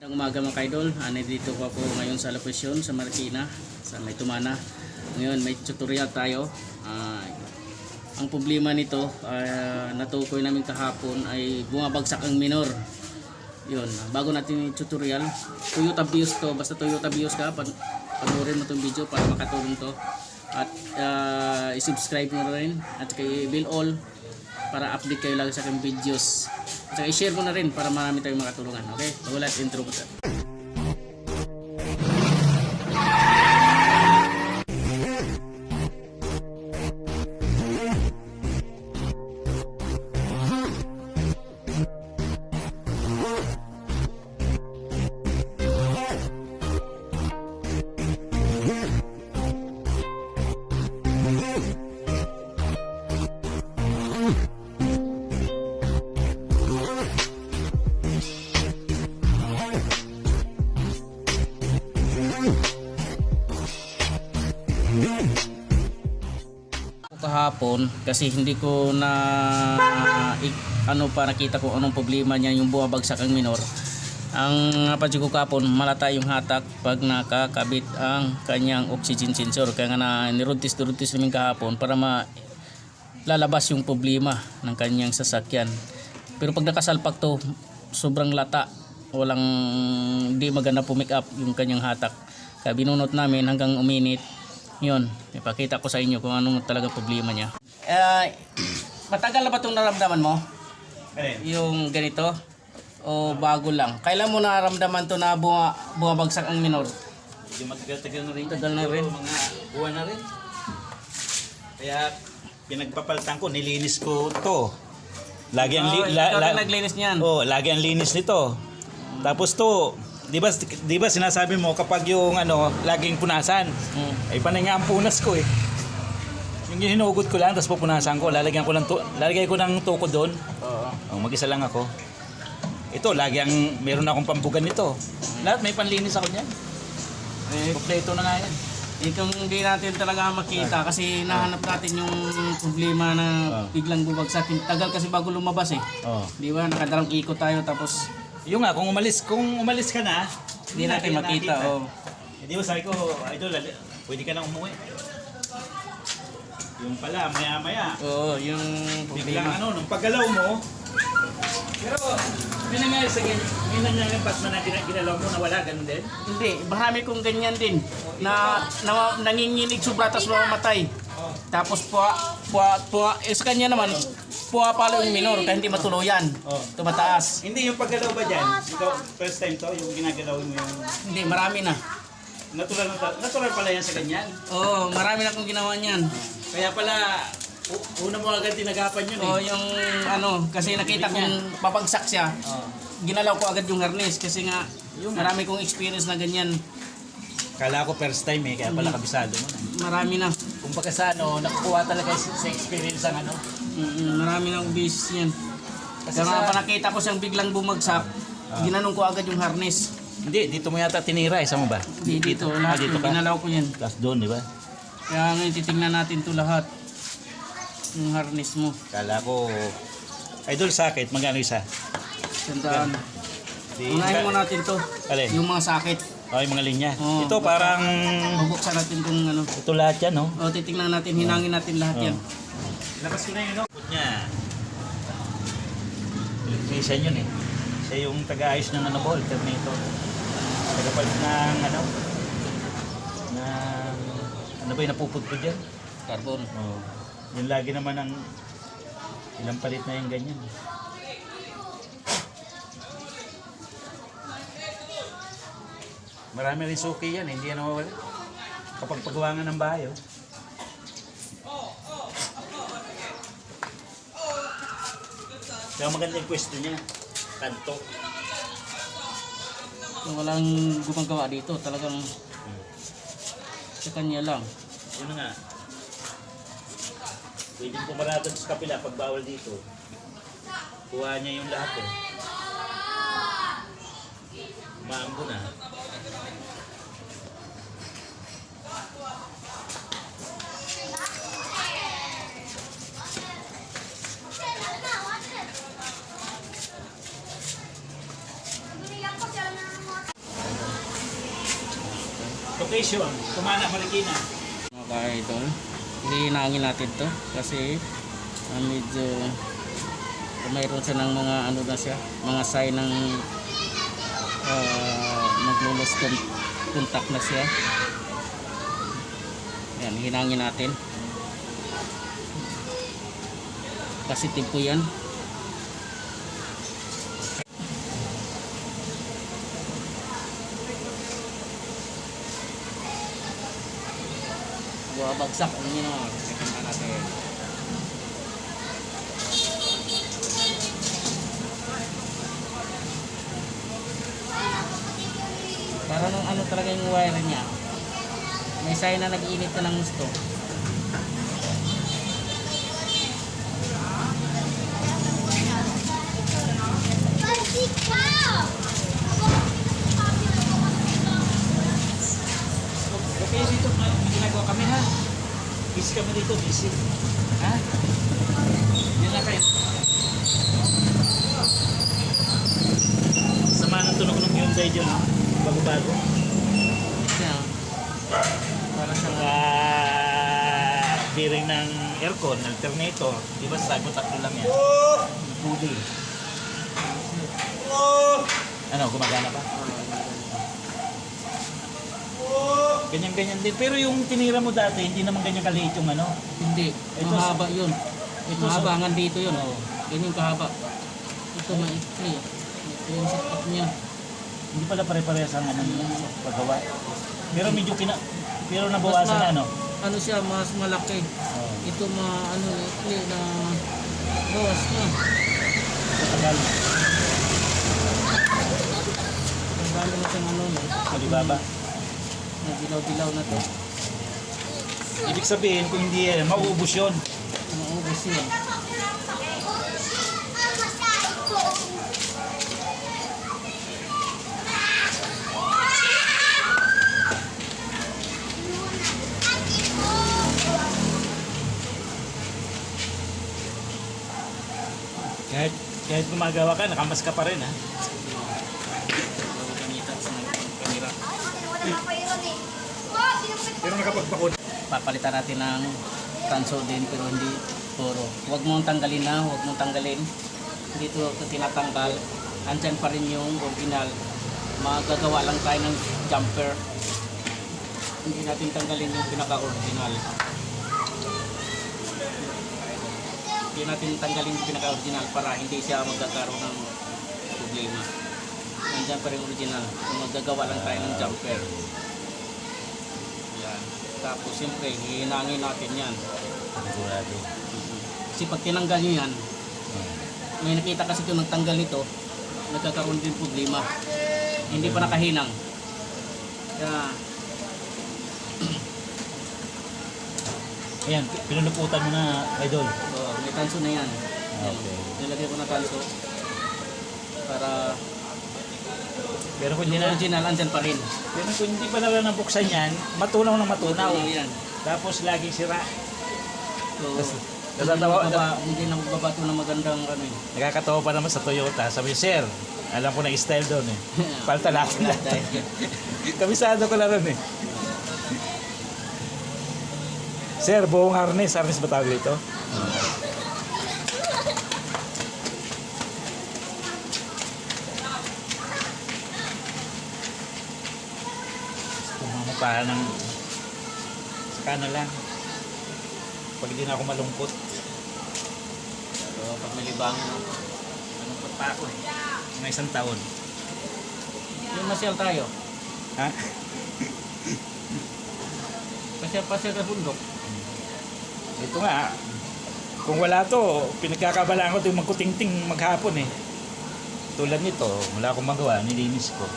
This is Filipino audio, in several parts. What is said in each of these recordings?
Magandang umaga mga kaidol. Ah, nandito ko ako ngayon sa lokasyon sa Marikina, sa May Tumana. Ngayon may tutorial tayo. Ah, ang problema nito, ah, natukoy namin kahapon ay bumabagsak ang minor. Yun, bago natin yung tutorial, Toyota Vios to, basta Toyota Vios ka, pan panoorin mo itong video para makatulong to. At ah, i-subscribe mo rin at kay Bill All para update kayo lagi sa aking videos. At saka i-share mo na rin para marami tayong makatulungan. Okay? So, let's intro ko tayo. Kahapon kasi hindi ko na ano pa nakita ko anong problema niya yung bumabagsak ang minor. Ang napansin ko kahapon malata yung hatak pag nakakabit ang kanyang oxygen sensor. Kaya nga na niruntis niruntis namin kahapon para ma lalabas yung problema ng kanyang sasakyan. Pero pag nakasalpak to sobrang lata. Walang di maganda po make up yung kanyang hatak. Kaya binunot namin hanggang uminit yun, ipakita ko sa inyo kung anong talaga problema niya. Eh, matagal na ba itong naramdaman mo? Yung ganito? O bago lang? Kailan mo naramdaman to na buma, bumabagsak ang minor? Hindi matagal-tagal na rin. Tagal na rin. Mga buwan na rin. Kaya pinagpapaltan ko, nilinis ko to. Lagi ang, Oh, li- la- ikaw la- rin naglinis niyan. oh, lagi ang linis nito. Tapos to, di ba, di ba sinasabi mo kapag yung ano, laging punasan, Mm. ay panay nga ang punas ko eh. Yung hinugot ko lang, tapos pupunasan ko, lalagyan ko lang to, lalagay ko ng tuko doon. Oo. Oh, mag-isa lang ako. Ito, lagi ang, meron akong pambugan nito. Lahat may panlinis ako niyan. Eh, Kompleto na nga yan. eh, kung hindi natin talaga makita kasi nahanap natin yung problema na Ah. biglang bumagsak. Tagal kasi bago lumabas eh. Oh. Di ba? Nakadalang ikot tayo tapos Yung nga, kung umalis, kung umalis ka na, hindi natin makita. Oh. Hindi ba sabi ko, idol, pwede ka nang umuwi. Yung pala, maya-maya, Oo, yung biglang problema. ano, nung paggalaw mo, pero may nangyari sa ganyan, may nangyari pas na gina- ginalaw mo na wala, ganun din. Hindi, marami kong ganyan din. Na, na nanginginig sobra tapos mamamatay. Tapos puwa, puwa, puwa, eh, sa kanya naman, puwa pala yung minor kaya hindi matuluyan. Oh. Tumataas. Hindi, yung paggalaw ba dyan, ikaw, first time to, yung ginagalaw mo yung Hindi, marami na. natural, na- natural pala yan sa ganyan. Oo, marami na akong ginawa niyan. Kaya pala, u- una mo agad tinagapan yun Oo, eh. yung ano, kasi nakita kong papagsak siya. Oh. Ginalaw ko agad yung harness kasi nga marami kong experience na ganyan. Kala ko first time eh, kaya pala kabisado mo na. Marami na. Kung baka sa ano, nakukuha talaga sa experience ang ano. Mm, marami na akong yan. Kasi Kaya nga sa- pa nakita ko siyang biglang bumagsak, ginanong ko agad yung harness. Hindi, dito mo yata tinira, isa mo ba? Di, dito, Ah, lahat. dito ka? Ginalaw ko yan. Tapos doon, di ba? Kaya ngayon titingnan natin to lahat. Yung harness mo. Kala ko, idol sakit, magkano isa? Tandaan. Di, Unahin mo natin to. Alin? Yung mga sakit. Oh, yung mga linya. Oo. ito parang, Mabuksan natin kung ano. ito lahat yan, no? O titingnan natin, hinangin natin lahat yan. Labas ko na yun, no? Put niya. Electrician yun eh. Siya yung taga-ayos ng ano ko, alternator. Tagapalit ng ano, na ano ba yung napupudpud yan? Carbon. Oh. Yung lagi naman ang ilang palit na yung ganyan. Marami rin suki yan, eh, hindi yan nawawala. Kapag paggawangan ng bahay, oh. Kaya maganda yung pwesto niya. Kanto. Kung walang gumagawa dito, talagang sa kanya lang. Yun na nga. Pwedeng pumarada sa kapila pag bawal dito. Kuha niya yung lahat eh. Maambo na. Location, Tumana, Marikina. Mga ka-idol, hihinangin natin to kasi ah, medyo mayroon siya ng mga ano na siya, mga sign ng uh, maglulos con- contact na siya. Yan, hinangin natin. Positive po yan. Bumabagsak ang yun o. Natin. Para nung ano talaga yung wire niya. May sign na nag-init na ng gusto. Okay, dito, ginagawa kami ha. Busy kami dito, busy. Ha? Yan lang kayo. Sama ng tunog ng Hyundai dyan, bago-bago. Siya. Para sa Saka bearing ng aircon, alternator. Di ba sagot tatlo lang yan? Budi. Ano, gumagana pa? Ganyan-ganyan din. Pero yung tinira mo dati, hindi naman ganyan kaliit yung ano. Hindi. Ito mahaba yun. Ito mahaba nga dito yun. Oo. Ganyan kahaba. Ito maikli. Ito yung setup niya. Hindi pala pare-parehas ang ano nila sa paggawa. Pero medyo kina... Pero nabawasan na, ano? Ano siya, mas malaki. Oo. Ito ma, ano, ikli na bawas na. Matagal. Dami na siyang ano, no? Alibaba. Na dilaw-dilaw na to. Ibig sabihin, kung hindi yan, mauubos yun. Maubos yun. Kahit, kahit gumagawa ka, nakamas ka pa rin, ha? Gamitan sa kamera. Pero nakapagbakod. Papalitan natin ng tanso din pero hindi puro. Huwag mong tanggalin na, huwag mong tanggalin. Dito ito tinatanggal. Andyan pa rin yung original. Magagawa lang tayo ng jumper. Hindi natin tanggalin yung pinaka-original. Hindi natin tanggalin yung pinaka-original para hindi siya magkakaroon ng problema. Andyan pa rin original. Magagawa lang tayo ng jumper. Tapos siyempre, hihinangin natin yan. Sigurado. Kasi pag tinanggal nyo yan, may nakita kasi kung nagtanggal nito, nagkakaroon din problema. Hindi pa nakahinang. Kaya, Ayan, pinunuputan mo na, idol. oh, may tanso na yan. Yan. Okay. Nilagay ko na tanso. Para Pero kung hindi yung na, original andyan pa rin. pero kung hindi pa nalang nabuksan yan, matunaw ng matunaw. Tunaw yan. Tapos laging sira. So, Tas- hindi natatawa- na hindi na magbabato ng magandang ano eh. Nakakatawa pa naman sa Toyota. Sabi, sir, alam ko na style doon eh. Palta natin lahat. tayo. Kabisado ko lang rin eh. Sir, buong harness. Harness ba tawag dito? Pumamupahan ng saka na lang. Pag hindi na ako malungkot. So, pag nalibangan ako. Malungkot pa ako eh. Mga isang taon. Yung masyal tayo. Ha? Pasyal-pasyal sa bundok. Ito nga, kung wala to, pinagkakabalaan ko ito yung magkutingting maghapon eh. Tulad nito, wala akong magawa, nilinis ko.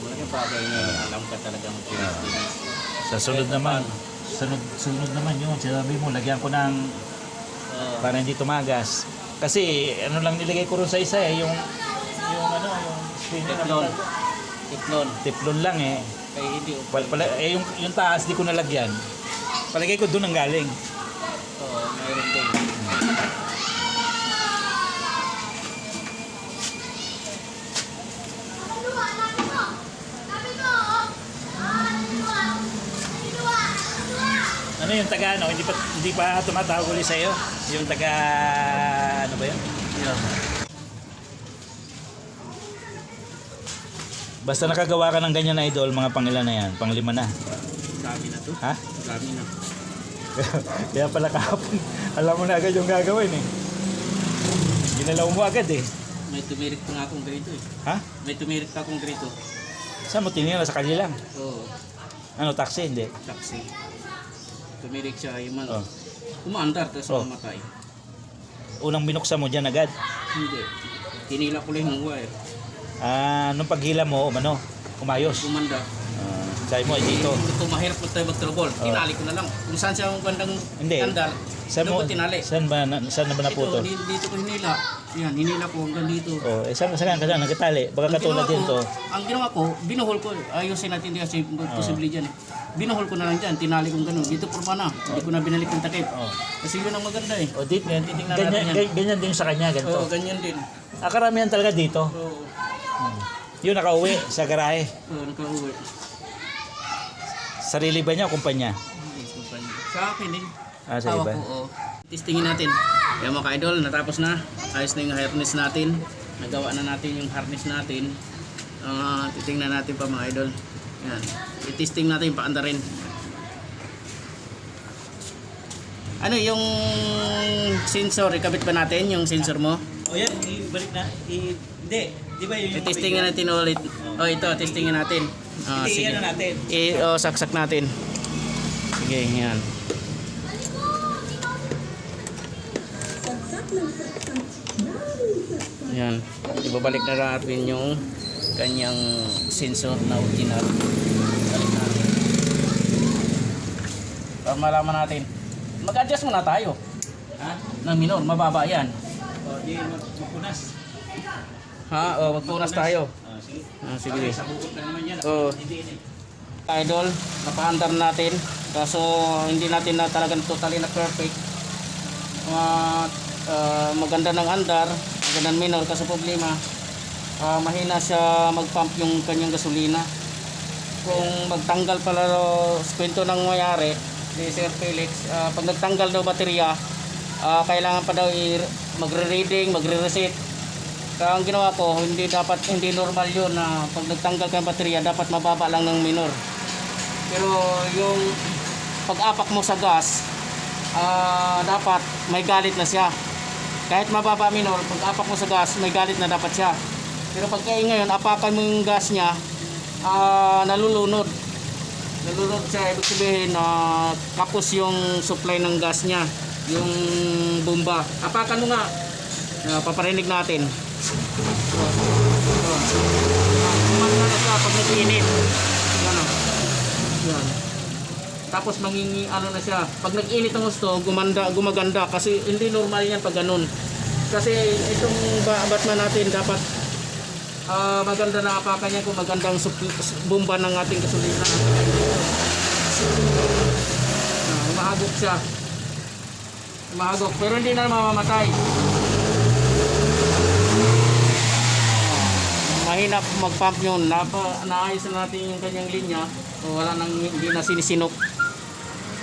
Malaking bagay na alam ka talaga mag-finish. Sa sunod naman, sunod, sunod naman yun, sinabi mo, lagyan ko ng So, para hindi tumagas. Kasi ano lang nilagay ko ron sa isa eh, yung yung ano, yung spinner Teflon. Tiklon. Teflon lang eh. Kaya hindi. Pal, pala, eh yung, yung taas di ko nalagyan. Palagay ko doon ang galing. So, mayroon din. Ano yung taga ano, hindi pa hindi pa tumatawag ulit sa iyo. Yung taga ano ba 'yun? Yeah. Basta nakagawa ka ng ganyan na idol, mga pangilan na yan, panglima na. Dami na to. Ha? Dami na. Kaya pala kahapon, alam mo na agad yung gagawin eh. Ginalaw mo agad eh. May tumirik pa nga akong ganito eh. Ha? May tumirik pa akong ganito. Saan mo tinira? Sa kanya lang. Oo. Ano, taxi? Hindi. Taxi. Tumirik siya yung Oh. ano. Umaandar tapos Oh. mamatay. Unang binuksan mo dyan agad. Hindi. Tinila ko lang yung wire. Ah, nung paghila mo, umano, umayos. Gumanda. Ah, sabi mo, eh, dito. Ito mahirap mo tayo mag-trouble, Oh. tinali ko na lang. Kung saan siya ang gandang Hindi. andar, Saan mo, tinali. saan ba, na, saan na ba naputo? Ito, di- dito ko hinila. Yan, hinila ko hanggang dito. Oh, eh, saan, saan ka saan? Nagkatali. Baka Ang katulad din to. Ang ginawa ko, binuhol ko. Ayusin natin din kasi posible dyan eh. Binuhol ko na lang dyan, tinali kong ganun. Dito porma na. Hindi ko na binalik yung takip. Oh. Kasi yun ang maganda eh. O, dito, Yan, titingnan ganyan, natin yan. ganyan, ganyan din sa kanya, ganito. Oo, ganyan din. Ah, karamihan talaga dito. Oo, Yung nakauwi sa garahe. oo, nakauwi. Sarili ba niya o kumpanya? Hindi, kumpanya. Sa akin din. Ah, sa Hawak iba. ko, oo. Testingin natin. Yan mga ka-idol, natapos na. Ayos na yung harness natin. Nagawa na natin yung harness natin. Ah, titingnan natin pa mga idol. Yan. I-testing natin yung paanda rin. Ano yung sensor? Ikabit ba natin yung sensor mo? O yan, ibalik na. I, hindi. Di ba yun I-testingin natin ulit. Oh, ito, testingin natin. Hindi, sige. ano natin. I, oh, saksak natin. Sige, yan. Yan. Ibabalik na natin yung kanyang sensor na original. Para malaman natin. Mag-adjust muna tayo. Ha? Ng minor, mababa yan. O, di magpupunas. Ha? O, magpunas tayo. Ah, sige. Ah, sige. Okay, sa bukod na naman yan. Hindi, hindi. idol, napaandar natin. Kaso hindi natin na talagang totally na perfect. At ah, maganda ng andar, maganda ng minor. Kaso problema, ah, mahina siya mag-pump yung kanyang gasolina. Kung magtanggal pala kwento ng mayari, ni Sir Felix, ah, pag nagtanggal daw baterya, ah, kailangan pa daw magre-reading, magre-reset. Kaya ang ginawa ko, hindi dapat hindi normal 'yun na pag nagtanggal ka ng baterya, dapat mababa lang ng minor. Pero yung pag-apak mo sa gas, ah, dapat may galit na siya. Kahit mababa minor, pag-apak mo sa gas, may galit na dapat siya. Pero pag kayo ngayon, apakan mo yung gas niya, ah, nalulunod. Nalulunod siya, ibig sabihin na kapos yung supply ng gas niya, yung bomba. Apakan mo nga, Ah, paparinig natin. Kumanda na siya pag nag-init. Tapos mangingi ano na siya. Pag nag-init ang gusto, gumanda, gumaganda. Kasi hindi normal yan pag ganun. Kasi itong ba- Batman natin dapat ah, maganda na apakan niya kung magandang bomba ng ating gasolina. Ah, umahagok siya. Umahagok. Pero hindi na mamamatay. mahina mag-pump yun. Napa, naayos na natin yung kanyang linya. So, wala nang hindi na sinisinok.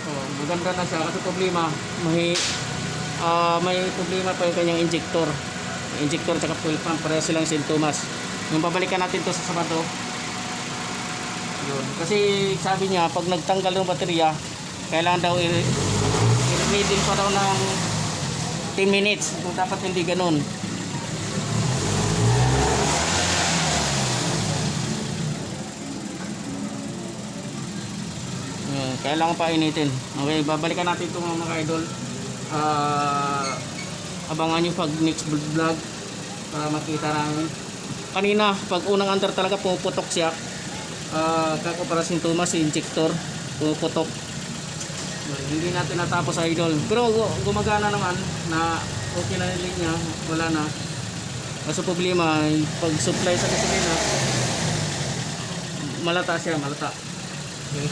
So, maganda na siya. Kasi problema, may, ah, may problema pa yung kanyang injector. Injector at fuel pump. Pareho silang sintomas. Yung babalikan natin to sa Sabado. Yun. Kasi sabi niya, pag nagtanggal ng baterya, kailangan daw i-reading pa daw ng 10 minutes. Kung dapat hindi ganun. Ayan, kailangan pa initin. Okay, babalikan natin ito mga idol. Ah, abangan nyo pag next vlog para makita namin. Kanina, pag unang antar talaga pumuputok siya. Ah, kakumpara si Thomas, si injector, pumuputok. Hindi natin natapos idol. Pero gu- gumagana naman na okay na yung linya, wala na. Kaso problema, pag supply sa gasolina, malata siya, malata. Okay.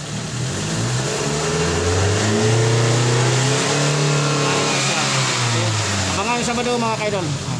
Abangan Sabado mga kaidol.